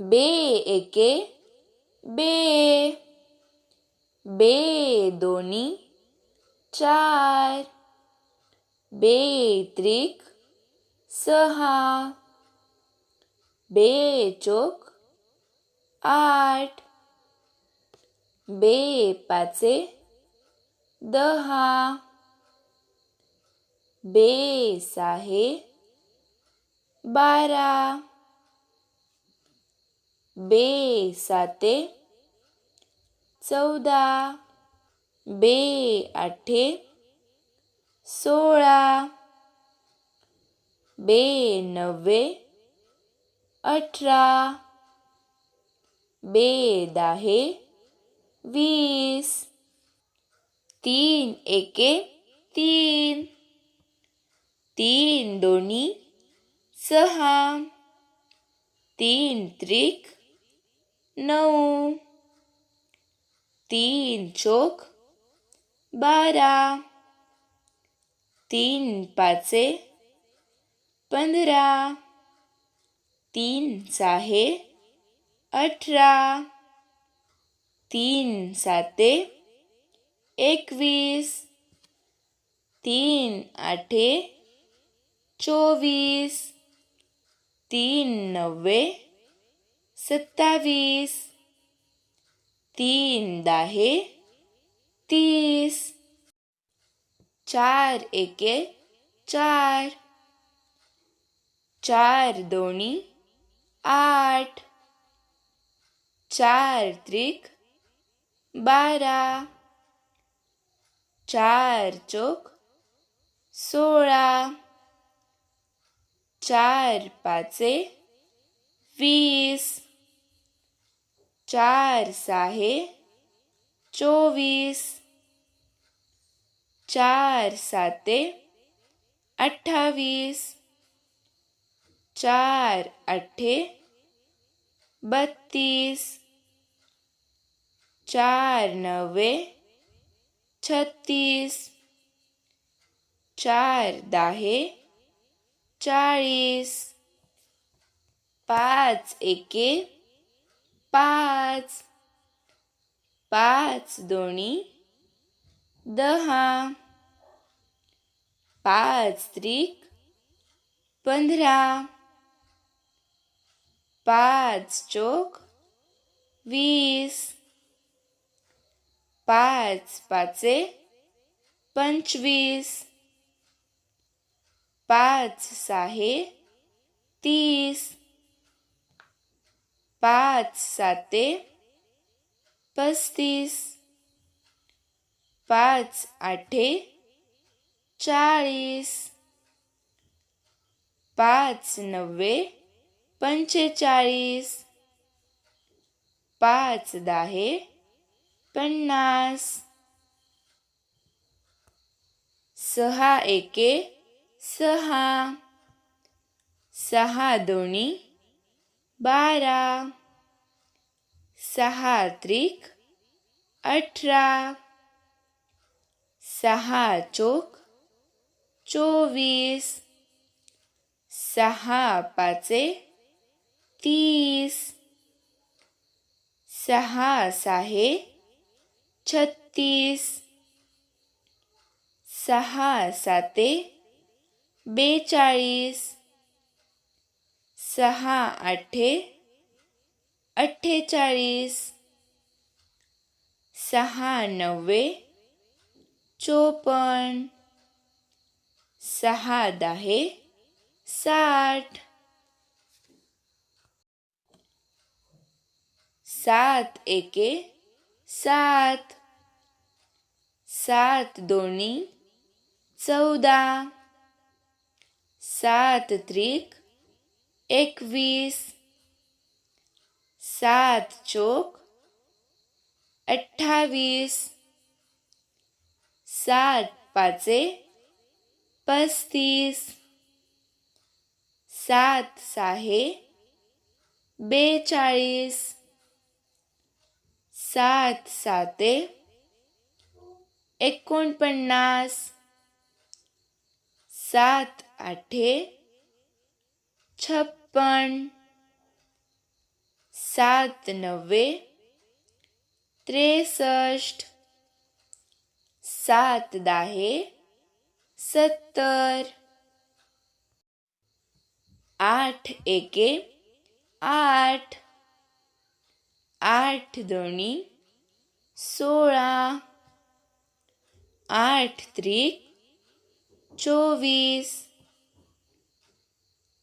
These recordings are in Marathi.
बे एके बे। बे दोन्ही चार। बे त्रिक सहा। बे चोक आठ। बे पाचे दहा। बे साहे बारा। बे साते चौदा बे आठे सोळा बे नव्वे अठरा बे दाहे वीस तीन एके तीन तीन दोन्ही सहा तीन त्रिक नऊ तीन चोक बारा तीन पाचे पंधरा तीन सहा अठरा तीन साते एकवीस तीन आठे चोवीस तीन नव्वे सत्तावीस. तीन दाहे. तीस. चार एके. चार. चार दोन्ही आठ. चार त्रिक. बारा. चार चोक. सोळा. चार पाचे. वीस. चार साहे चोवीस चार साते अठ्ठावीस चार अठ्ठे बत्तीस। चार नव्वे छत्तीस। चार दाहे चाळीस। पाच एके पाच. पाच दोन्ही. दहा. पाच त्रिक. पंधरा. पाच चोक. वीस. पाच पाचे. पंचवीस. पाच साहे. तीस. पाच साते पस्तीस पाच आठे चाळीस पाच नव्वे पंचेचाळीस पाच दहा पन्नास सहा एके सहा सहा दोन्ही बारा. सहा त्रिक अठरा. सहा चोक चोवीस. सहा पाचे तीस. सहा साहे छत्तीस. सहा साते बेचाळीस. सहा, आठे अठ्ठेचाळीस सहा, नव्वे, चोपन्न, सहा, दहे, साठ, सात, एके, सात सात, दोन्ही, चौदा, सात, त्रिक एकवीस सात चोक अठ्ठावीस सात पाचे पस्तीस सात साहे बेचाळीस सात साते एकोणपन्नास सात आठे छप्पन सात नव्वे त्रेसष्ट सात दाहे सत्तर आठ एके आठ आठ दोन्ही सोळा आठ त्रिक चोवीस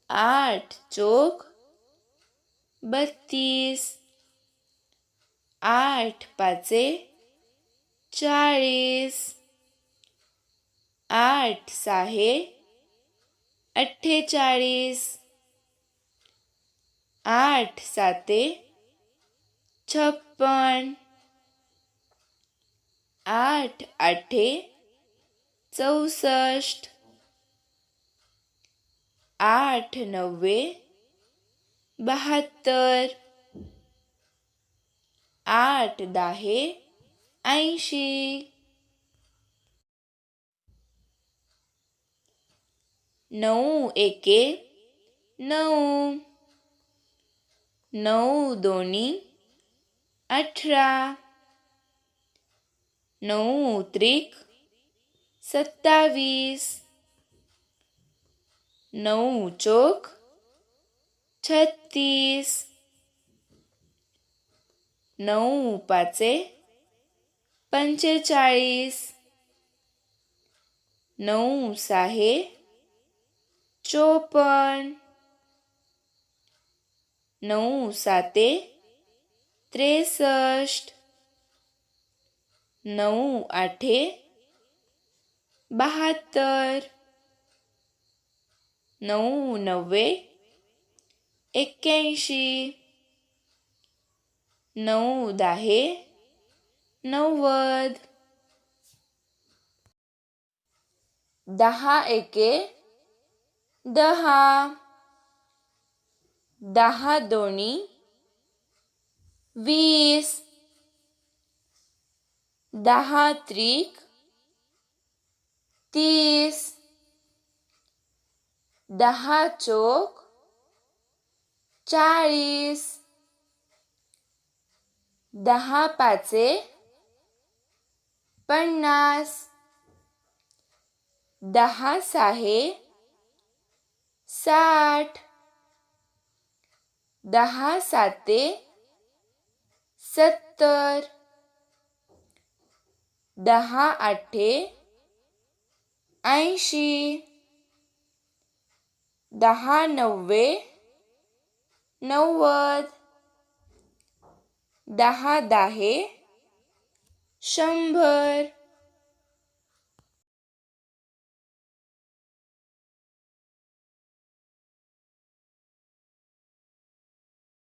आठ चोक बत्तीस आठ पाचे चाळीस आठ सहा अठ्ठेचाळीस आठ साते छप्पन आठ आठे चौसष्ट आठ नव्वे बहात्तर आठ दाहे ऐंशी. नऊ एके नऊ. नऊ दोन्ही अठरा. नऊ त्रिक सत्तावीस. नऊ चोक छत्तीस. नऊ पाचे पंचेचाळीस. नऊ सहा चोपन्न. नऊ साते त्रेसष्ट. नऊ आठे बहात्तर. नऊ नव्वे एक्क्याऐंशी. नऊ दाहे. नव्वद. दहा एके. दहा. दहा दोन्ही. वीस. दहा त्रिक. तीस. दहा चोक चाळीस. दहा पाचे पन्नास. दहा सहा साठ. दहा साते सत्तर. दहा आठे ऐंशी. दहा नव्वे नव्वद दहा दाहे शंभर